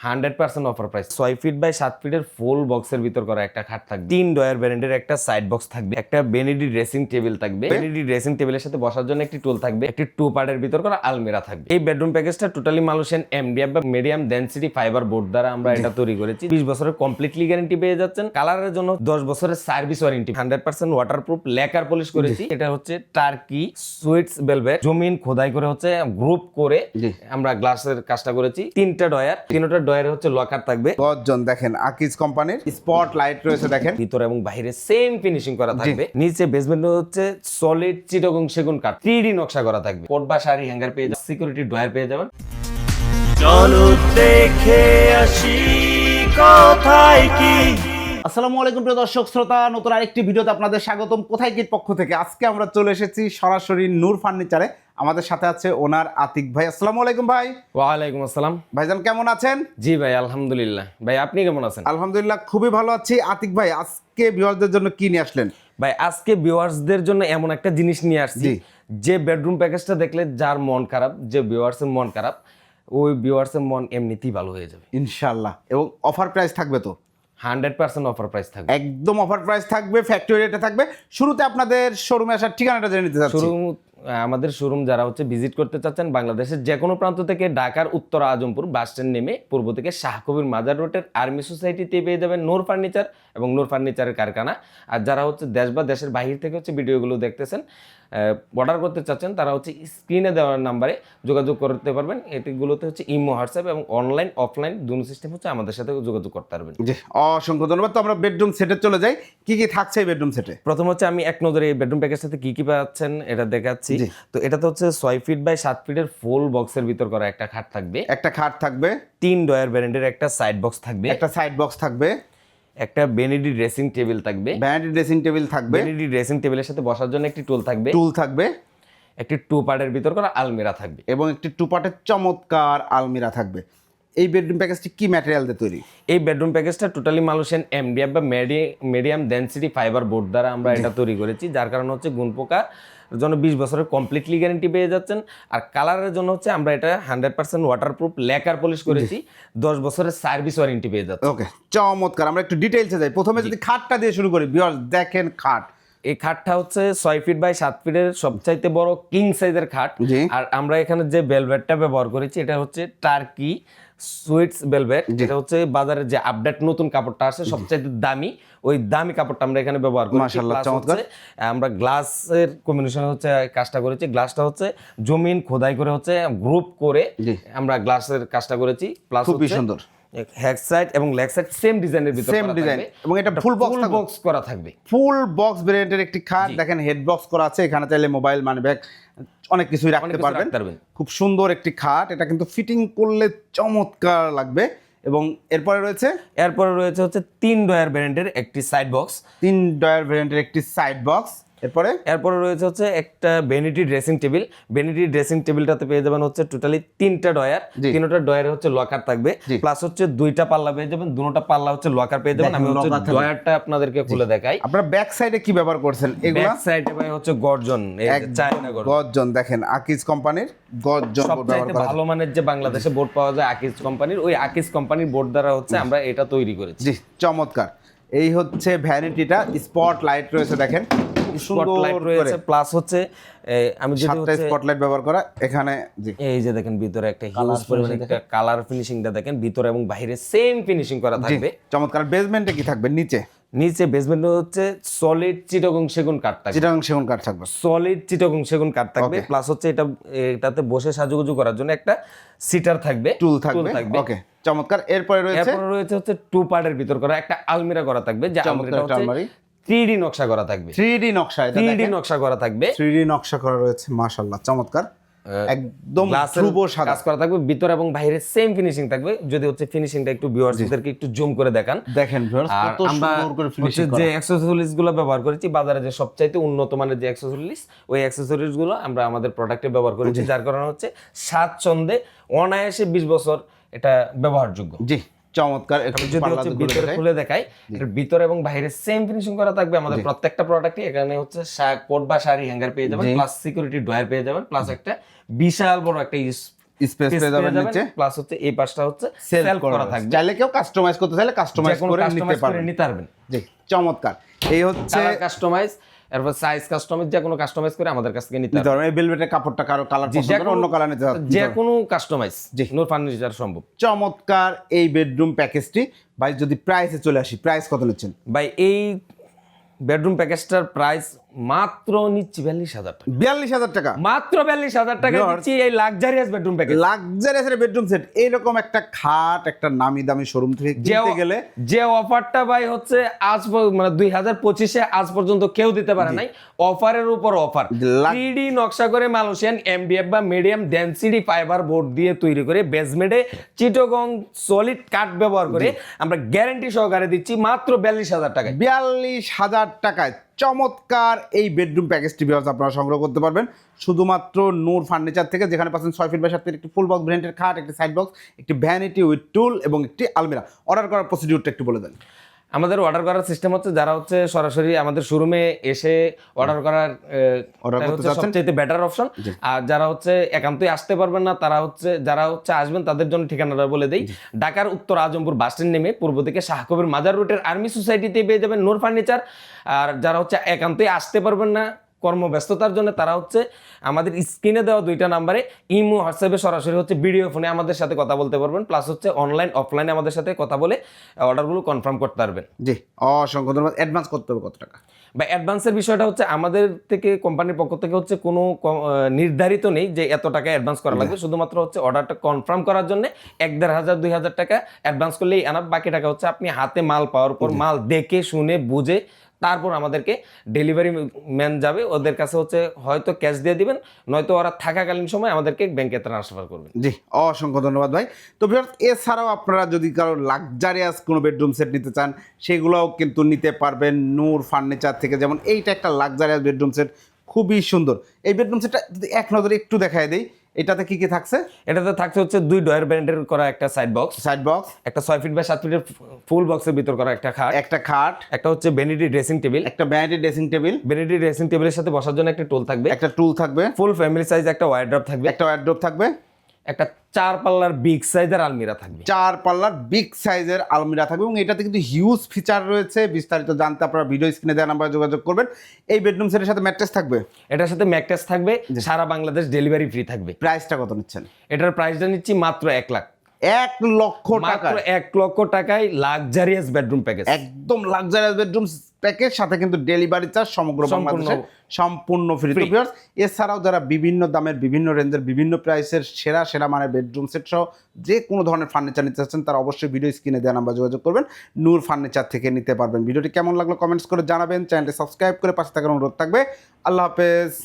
Hundred percent offer price ছয় feet by সাত ফিটের ফুল বক্সের ভিতর করা একটা খাট থাকবে। তিন ডয়ার ব্র্যান্ডের একটা সাইড বক্স থাকবে। একটা বেনেডি ড্রেসিং টেবিল থাকবে। বেনেডি ড্রেসিং টেবিলের সাথে বসার জন্য একটি টুল থাকবে। একটি টু পার্টের ভিতর করা আলমিরা থাকবে। এই বেডরুম প্যাকেজটা টোটালি মালুসেন এমডিএফ বা মিডিয়াম ডেন্সিটি ফাইবার বোর্ড দ্বারা আমরা এটা তৈরি করেছি। বিশ বছরের কমপ্লিটলি গ্যারেন্টি পেয়ে যাচ্ছেন। কালারের জন্য দশ বছরের service warranty hundred percent waterproof lacquer polish করেছি এটা হচ্ছে টার্কি সুইটস বেলভেট জমিন খোদাই করে হচ্ছে গ্রুপ করে আমরা গ্লাসের কাজটা করেছি। তিনটা ডয়ার তিনটা ডয়ারে হচ্ছে লকার থাকবে। দশজন দেখেন আকিজ কোম্পানির স্পট লাইট রয়েছে দেখেন। ভিতরে এবং বাইরে সেম ফিনিশিং করা থাকবে। নিচে বেসমেন্ট হচ্ছে সলিড চিটগং সেগুন কাঠ থ্রি নকশা করা থাকবে। কোট বা শাড়ি হ্যাঙ্গার পেয়ে যাবেন সিকিউরিটি ডয়ার পেয়ে যাবেন। চলো দেখে আসি কোথায় কি? আসসালামু আলাইকুম প্রিয় দর্শক শ্রোতা নতুন আরেকটি ভিডিওতে আপনাদের স্বাগতম কোথায় কি পক্ষ থেকে? আজকে আমরা চলে এসেছি সরাসরি নূর ফার্নিচারে। আমাদের সাথে আছে ওনার আতিক ভাই। আসসালামু আলাইকুম ভাই। ওয়ালাইকুম আসসালাম। ভাইজান কেমন আছেন? জি ভাই আলহামদুলিল্লাহ। ভাই আপনি কেমন আছেন? আলহামদুলিল্লাহ খুবই ভালো আছি। আতিক ভাই আজকে ভিউয়ারদের জন্য কি নিয়ে আসলেন? ভাই আজকে ভিউয়ার্সদের জন্য এমন একটা জিনিস নিয়ে আসছি। যে বেডরুম প্যাকেজটা দেখলে যার মন খারাপ যে ভিউয়ার্সের মন খারাপ ওই ভিউয়ার্সের মন এমনিতেই ভালো হয়ে যাবে। ইনশাল্লাহ এবং অফার প্রাইস থাকবে তো? হান্ড্রেড পার্সেন্ট অফার প্রাইস থাকবে। একদম অফার প্রাইস থাকবে ফ্যাক্টরি রেটে থাকবে। শুরুতে আপনাদের শোরুমে আসার ঠিকানাটা জেনে নিতে চাচ্ছি। শোরুম আমাদের শোরুম যারা হচ্ছে ভিজিট করতে চাচ্ছেন বাংলাদেশের যে কোনো প্রান্ত থেকে ঢাকার উত্তর আজমপুর বাস স্ট্যান্ড নেমে পূর্ব থেকে শাহকবির মাজার রোডের আর্মি সোসাইটিতে পেয়ে যাবেন নূর ফার্নিচার এবং নূর ফার্নিচারের কারখানা। আর যারা হচ্ছে দেশ বা দেশের বাহির থেকে হচ্ছে ভিডিওগুলো দেখতেছেন অর্ডার করতে চাচ্ছেন তারা হচ্ছে স্ক্রিনে দেওয়ার নাম্বারে যোগাযোগ করতে পারবেন। এটিগুলোতে হচ্ছে ইমো হোয়াটসঅ্যাপ এবং অনলাইন অফলাইন দুটো সিস্টেম হচ্ছে আমাদের সাথে যোগাযোগ করতে পারবেন। জি অসংখ্য ধন্যবাদ। তো আমরা বেডরুম সেটে চলে যাই। কি কি থাকছে এই বেডরুম সেটে প্রথম হচ্ছে আমি এক নজরে এই বেডরুম প্যাকেজ সাথে কি কি পাচ্ছেন এটা দেখাচ্ছি। তো এটাতে হচ্ছে ছয় ফিট বাই সাত ফিটের ফুল বক্সের ভিতর করা একটা খাট থাকবে। একটা খাট থাকবে। তিন ডয়ার ব্র্যান্ডের একটা সাইড বক্স থাকবে। একটা সাইড বক্স থাকবে। একটা বেনেডি ড্রেসিং টেবিল থাকবে। বেনেডি ড্রেসিং টেবিল থাকবে। বেনেডি ড্রেসিং টেবিলের সাথে বসার জন্য একটি টুল থাকবে। টুল থাকবে। একটি টু পার্টের ভিতর করা আলমিরা থাকবে। এবং একটি টু পার্টের চমৎকার আলমিরা থাকবে। এই বেডরুম প্যাকেজটি কি ম্যাটেরিয়াল দিয়ে তৈরি? এই বেডরুম প্যাকেজটা টোটালি মালুসেন এমডিএফ বা মিডিয়াম ডেন্সিটি ফাইবার বোর্ড দ্বারা আমরা এটা তৈরি করেছি যার কারণে হচ্ছে গুণপোকা জন্য বিশ বছরের কমপ্লিটলি গ্যারেন্টি পেয়ে যাচ্ছেন। আর কালারের জন্য হচ্ছে আমরা এটা hundred percent waterproof lacquer polish করেছি দশ বছরের সার্ভিস ওয়ারেন্টি পেয়ে যাচ্ছে ওকে চমৎকার। আমরা একটু ডিটেইলসে যাই। প্রথমে যদি খাটটা দিয়ে শুরু করি ভিউয়ার্স দেখেন খাট। এই খাটটা হচ্ছে ছয় ফিট বাই সাত ফিটের সবচাইতে বড় কিং সাইজের খাট। আর আমরা এখানে যে বেলভেটটা ব্যবহার করেছি এটা হচ্ছে টার্কি সুইটস বেলভেট যেটা হচ্ছে বাজারে যে আপডেট নতুন কাপড়টা আসে সবচেয়ে দামি ওই দামি কাপড়টা আমরা এখানে ব্যবহার করি। মাশাআল্লাহ, চমৎকার। আমরা গ্লাসের কম্বিনেশন হচ্ছে কাজটা করেছি। গ্লাসটা হচ্ছে জমিন খোদাই করে হচ্ছে গ্রুপ করে আমরা গ্লাসের কাজটা করেছি। প্লাস খুবই সুন্দর। হ্যাক সাইড এবং লেগ সাইড সেম ডিজাইনের ভিতর Same design। এবং এটা box থাকবে? বক্স করা থাকবে। ফুল বক্স ভেরিয়েন্টের একটি খাট দেখেন হেড বক্স করা আছে এখানে চাইলে মোবাইল মানি ব্যাগ অনেক কিছুই রাখতে পারবেন। খুব সুন্দর একটি খাট এটা কিন্তু ফিটিং করলে চমৎকার লাগবে। এবং এরপরে রয়েছে? এরপরে রয়েছে হচ্ছে তিন ডয়ার ব্র্যান্ডের একটি সাইড বক্স তিন ডয়ার ভেরিয়েন্টের একটি সাইড বক্স এরপরে? এরপরে রয়েছে হচ্ছে একটা vanity dressing table vanity dressing টেবিলটাতে পেয়ে যাবেন হচ্ছে টোটালি তিনটা ডয়ার। তিনটা ডয়ারে হচ্ছে লকার থাকবে। প্লাস হচ্ছে দুইটা পাল্লা পেয়ে যাবেন দুটোটা পাল্লা হচ্ছে লকার পেয়ে যাবেন। আমি হচ্ছে ডয়ারটা আপনাদেরকে খুলে দেখাই। আপনারা ব্যাক সাইডে কি ব্যবহার করছেন? এগুলা? ব্যাক সাইডে ভাই হচ্ছে গর্জন এই যে চায়না গর্জন গর্জন দেখেন আকিজ কোম্পানির গর্জন বোর্ড ব্যবহার করা ভালো মানের যে বাংলাদেশে বোর্ড পাওয়া যায় আকিজ কোম্পানির ওই আকিজ কোম্পানির বোর্ড দ্বারা হচ্ছে আমরা এটা তৈরি করেছি। জি চমৎকার। এই হচ্ছে ভ্যানিটিটা স্পট লাইট রয়েছে দেখেন। স্পটলাইট রয়েছে প্লাস হচ্ছে আমি যদি হচ্ছে স্পটলাইট ব্যবহার করা এখানে এই যে দেখেন ভিতরে একটা হিউজ পরিমাণে একটা কালার ফিনিশিংটা দেখেন ভিতরে এবং বাইরে সেম ফিনিশিং করা থাকবে। চমৎকার। বেসমেন্টে কি থাকবে? নিচে? নিচে বেসমেন্টে হচ্ছে সলিড চিটগং সেগুন কাঠ থাকবে। চিটাগাং সেগুন কাঠ থাকবে। সলিড চিটগং সেগুন কাঠ থাকবে প্লাস হচ্ছে এটা এটাতে বসে সাজুগুজু করার জন্য একটা সিটার থাকবে টুল থাকবে? ওকে চমৎকার। এরপরে রয়েছে? এরপরে রয়েছে হচ্ছে টু পার্টের ভিতর করা একটা আলমিরা করা থাকবে যে হচ্ছে। থ্রি নকশা করা থাকবে। থ্রি নকশা থ্রি নকশা করা থাকবে। থ্রি নকশা করা রয়েছে মাশাল্লাহ চমৎকার। একদম গ্লাসের ধ্রুব সাদা। কাজ করা থাকবে ভিতর এবং বাইরে সেম ফিনিশিং থাকবে যদি হচ্ছে ফিনিশিংটা একটু ভিউয়ার্সদেরকে একটু জুম করে দেখান। দেখেন কত সুন্দর করে ফিনিশিং যে অ্যাক্সেসরিজগুলো ব্যবহার করেছি বাজারে যে সবচাইতে উন্নত মানের যে অ্যাক্সেসরিজ ওই অ্যাক্সেসরিজগুলো আমরা আমাদের প্রোডাক্টে ব্যবহার করেছি যার কারণে হচ্ছে স্বাচ্ছন্দ্যে অনায়াসে বিশ বছর এটা ব্যবহারযোগ্য। জি। চমৎকার যদি হচ্ছে ভিতরে খুলে দেখাই ভিতরে এবং বাইরে সেম ফিনিশিং করা থাকবে আমাদের প্রত্যেকটা প্রোডাক্টই এখানে হচ্ছে কোট বা শাড়ি হ্যাঙ্গার পেয়ে যাবেন প্লাস সিকিউরিটি ডয়ার পেয়ে যাবেন প্লাস একটা বিশাল বড় একটা স্পেস পেয়ে যাবেন নিচে। প্লাস হচ্ছে এই পাশটা হচ্ছে করা থাকবে। চাইলে কেউ কাস্টমাইজ করতে চাইলে কাস্টমাইজ করে নিতে পারবেন। নিতে পারবেন। জি চমৎকার। এই হচ্ছে কাস্টমাইজ এরপর সাইজ কাস্টমাইজ যে কোনো কাস্টমাইজ করে আমাদের কাছ থেকে নিতে পারবেন। এই বেলভেটের কাপড়টা কারও কালার পছন্দ করে অন্য কালার নিতে যে কোনো কাস্টমাইজ জি। নূর ফার্নিচার সম্ভব। চমৎকার এই বেডরুম প্যাকেজটি ভাই যদি প্রাইসে চলে আসি প্রাইস কত নিচ্ছেন? ভাই এই বেডরুম প্যাকেজটার প্রাইস মাত্র নিচ্ছি বিয়াল্লিশ হাজার টাকা। বিয়াল্লিশ হাজার টাকা। মাত্র বিয়াল্লিশ হাজার টাকা. দিচ্ছি এই luxurious bedroom package luxurious bedroom set এইরকম একটা খাট একটা নামি দামি শোরুম থেকে কিনতে গেলে যে অফারটা ভাই হচ্ছে আজ মানে দুই হাজার পঁচিশে আজ পর্যন্ত কেউ দিতে পারে নাই। অফারের উপর অফার লাখ- থ্রি নকশা করে মালয়েশিয়ান এমডিএফ বা মিডিয়াম ডেন্সিটি ফাইবার বোর্ড দিয়ে তৈরি করে বেসমেডে চিটোগং সলিড কাঠ ব্যবহার করে আমরা গ্যারান্টি সহকারে দিচ্ছি মাত্র বিয়াল্লিশ হাজার টাকায়। বিয়াল্লিশ হাজার টাকায়। চমৎকার এই বেডরুম প্যাকেজটি বিভাগ আপনারা সংগ্রহ করতে পারবেন। শুধুমাত্র নূর ফার্নিচার থেকে, যেখানে পাচ্ছেন ছয় ফিট বাই সাত একটি ফুল বক্স ব্র্যান্ডের খাট, একটি সাইড বক্স একটি ভ্যানিটি উইথ টুল এবং একটি আলমিরা অর্ডার করার প্রসিডিউরটা একটু বলে দেন। আমাদের অর্ডার করার সিস্টেম হচ্ছে যারা হচ্ছে সরাসরি আমাদের শোরুমে এসে অর্ডার করার? সবচেয়ে বেটার অপশন আর যারা হচ্ছে একান্তই আসতে পারবেন না তারা হচ্ছে যারা হচ্ছে আসবেন তাদের জন্য ঠিকানাটা বলে দেই। ঢাকার উত্তর আজমপুর বাস স্ট্যান্ড নেমে পূর্ব দিকে শাহকবির মাজার রোডের আর্মি সোসাইটিতে পেয়ে যাবেন নূর ফার্নিচার আর যারা হচ্ছে একান্তই আসতে পারবেন না কর্মব্যস্ততার জন্য তারা হচ্ছে আমাদের স্ক্রিনে দেওয়া দুইটা নাম্বারে ইমো হোয়াটসঅ্যাপে সরাসরি হচ্ছে ভিডিও ফোনে আমাদের সাথে কথা বলতে পারবেন প্লাস হচ্ছে অনলাইন অফলাইনে আমাদের সাথে কথা বলে অর্ডারগুলো কনফার্ম করতে পারবেন। জি অসংখ্য ধন্যবাদ। অ্যাডভান্স করতে হবে কত টাকা? বা অ্যাডভান্সের বিষয়টা হচ্ছে আমাদের থেকে কোম্পানির পক্ষ থেকে হচ্ছে কোনো নির্ধারিত নেই যে এত টাকা অ্যাডভান্স করা লাগবে। শুধুমাত্র হচ্ছে অর্ডারটা কনফার্ম করার জন্য এক দেড় হাজার দুই হাজার টাকা অ্যাডভান্স করলেই আনাপ বাকি টাকা হচ্ছে আপনি হাতে মাল পাওয়ার পর মাল দেখে শুনে বুঝে তারপর আমাদেরকে ডেলিভারি ম্যান যাবে। ওদের কাছে হচ্ছে হয়তো ক্যাশ দিয়ে দিবেন, নয়তো ওরা থাকাকালীন সময় আমাদেরকে ব্যাংকে ট্রান্সফার করবেন। জি, অসংখ্য ধন্যবাদ ভাই। তো এছাড়াও আপনারা যদি কারও লাক্সারিয়াস কোনো বেডরুম সেট নিতে চান, সেগুলোও কিন্তু নিতে পারবেন নূর ফার্নিচার থেকে। যেমন এইটা একটা লাক্সারিয়াস বেডরুম সেট খুবই সুন্দর। এই বেডরুম সেটটা যদি এক নজরে একটু দেখায় দেই এটাতে কি কি থাকছে? এটাতে থাকছে হচ্ছে দুই ডয়ার ব্র্যান্ডের করা একটা সাইড বক্স সাইড বক্স একটা ছয় ফিট বা সাত ফিটের ফুল বক্সের ভিতর করা একটা খাট একটা খাট। একটা হচ্ছে বেনিডি ড্রেসিং টেবিল একটা vanity dressing table vanity dressing টেবিলের সাথে বসার জন্য একটা টুল থাকবে। একটা টুল থাকবে। ফুল ফ্যামিলি সাইজ একটা ওয়াইড্রপ থাকবে। একটা ওয়ার্ড্রোপ থাকবে। একটা চার পাল্লার বিগ সাইজের আলমিরা থাকবে। চার পাল্লার বিগ সাইজের আলমিরা থাকবে এবং এটাতে কিন্তু হিউজ ফিচার রয়েছে। বিস্তারিত জানতে আপনারা ভিডিও স্ক্রিনে দেওয়া নাম্বারে যোগাযোগ করবেন। এই বেডরুম সেটের সাথে ম্যাট্রেস থাকবে? এটার সাথে ম্যাকটেস থাকবে সারা বাংলাদেশ ডেলিভারি ফ্রি থাকবে। প্রাইসটা কত নিচ্ছেন? এটার প্রাইসটা নিচ্ছি মাত্র এক লাখ। এক লক্ষ টাকা এক লক্ষ টাকায় লাক্সারিয়াস বেডরুম প্যাকেজ একদম লাক্সারিয়াস বেডরুম প্যাকেজ সাথে কিন্তু ডেলিভারি চার্জ সমগ্র। বাংলাদেশে সম্পূর্ণ ফ্রি তো ভিউয়ার্স এছাড়াও যারা বিভিন্ন দামের বিভিন্ন রেঞ্জের বিভিন্ন প্রাইসের সেরা সেরা মানের বেডরুম সেট সহ যে কোনো ধরনের ফার্নিচার নিতে চাচ্ছেন তারা অবশ্যই ভিডিও স্ক্রিনে দেওয়া নাম্বার যোগাযোগ করবেন। নূর ফার্নিচার থেকে নিতে পারবেন। ভিডিওটি কেমন লাগল কমেন্টস করে জানাবেন। চ্যানেলটি সাবস্ক্রাইব করে পাশে থাকার অনুরোধ থাকবে। আল্লাহ হাফেজ।